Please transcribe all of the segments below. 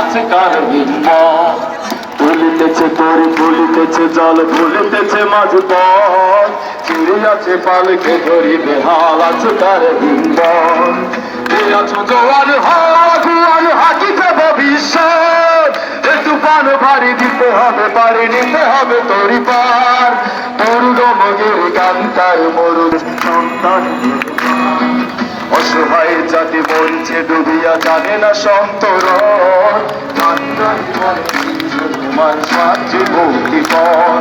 আছে কার বিম্ব তুলিতেছে তরি ভুলিতেছে জল ভুলিতেছে মাঝে পথ চুরিয়াছে পালকে ধরিবে হাল আছে কার বিম্ব আছো জোয়ার হাওয়া জোয়ার হাকিতে ভবিষ্যৎ। একটু পান ভারী দিতে হবে পারি নিতে হবে তরি পার। দুর্গমগির কান্তার মরু সন্তান অসহায় জাতি মরছে ডুবিয়া জানে না সন্তর। তোমার সাহায্যে মুক্তি পর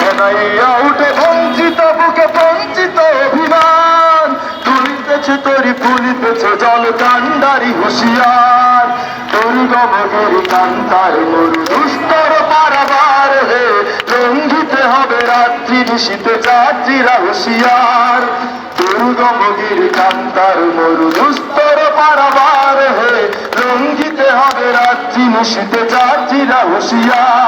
ঘনাইয়া উঠে বঞ্চিত, বুকে বঞ্চিত অভিমান। তুলিতেছে তরি ফুলিতেছে জল, কান্ডারি হুশিয়ার। দুর্গমগির কান্তার মরু দুস্তর পারাবার হে লঙ্ঘিতে হবে রাত্রি, নিশীতে যাত্রীরা হুশিয়ার। দুর্গমগির কান্তার মরু দুস্তর পারাবার হে লঙ্ঘিতে হবে রাজ্যি নিশীতে যাত্রীরা হুশিয়ার।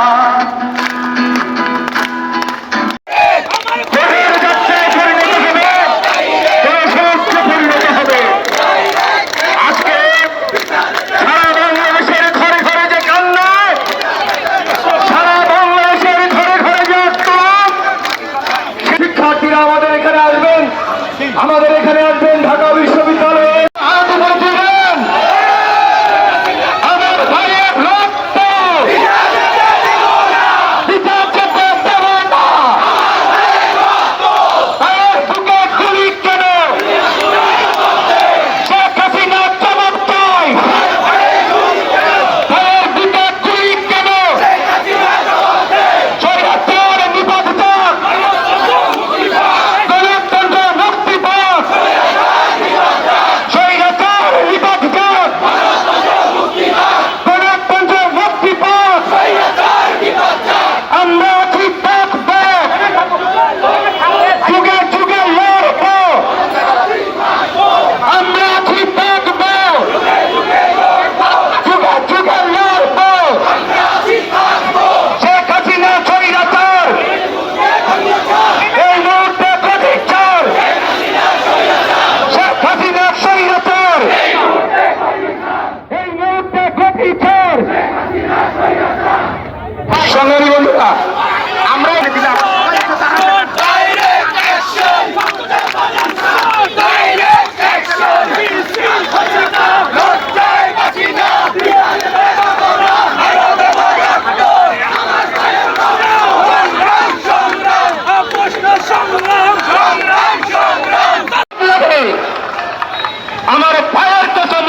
আমাদের এখানে আসবেন ঢাকা বিশ্ববিদ্যালয়ে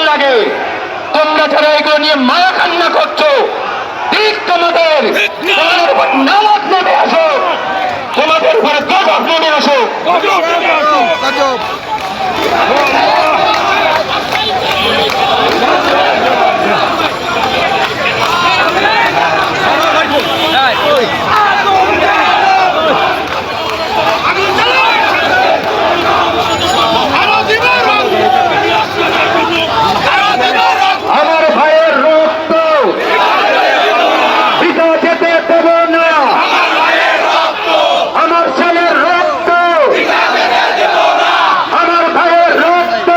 লাগে। তোমরা যারা এগুলো নিয়ে মায়া কান্না করছ, ঠিক তোমাদের তোমাদের নামাজ নেমে আসো। তোমাদের উপরে গজব নেমে আসো আমার ভাইয়ের রক্ত পিতা যেতে দেব না আমার ছেলের রক্ত আমার ভাইয়ের রক্ত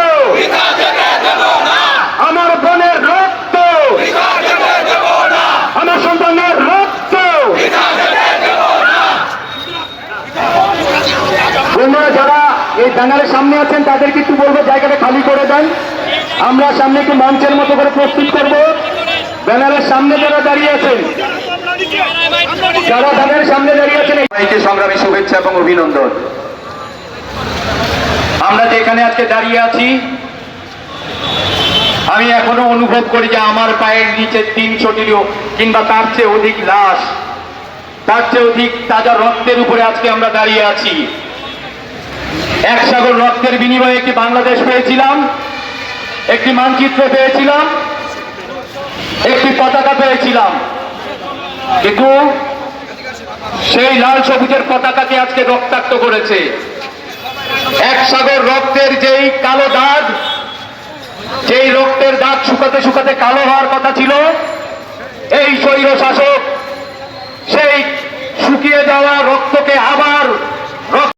আমার বোনের রক্ত আমার সন্তানের রক্ত তোমরা যারা এই ব্যানারের সামনে আছেন, তাদেরকে একটু বলব, জায়গাটা খালি করে দেন। আমরা সামনে একটু মঞ্চের মতো করে প্রস্তুত করব। ব্যানারের সামনে যারা দাঁড়িয়ে আছেন, যারা ব্যানারের সামনে দাঁড়িয়ে আছেন সংগ্রামী শুভেচ্ছা এবং অভিনন্দন। আমরা যে এখানে আজকে দাঁড়িয়ে আছি, আমি এখনও অনুভব করি যে আমার পায়ের নিচে তিন তিনশোটিরও কিংবা তার চেয়ে অধিক লাশ, তার চেয়ে অধিক তাজা রক্তের উপরে আজকে আমরা দাঁড়িয়ে আছি। এক সাগর রক্তের বিনিময়ে একটি বাংলাদেশ পেয়েছিলাম, একটি মানচিত্র পেয়েছিলাম, একটি পতাকা পেয়েছিলাম। কিন্তু সেই লাল সবুজের পতাকাকে আজকে রক্তাক্ত করেছে। এক সাগর রক্তের যেই কালো দাগ, যেই রক্তের দাগ শুকাতে শুকাতে কালো হওয়ার কথা ছিল, এই স্বৈর শাসক সেই শুকিয়ে যাওয়া রক্তকে আবার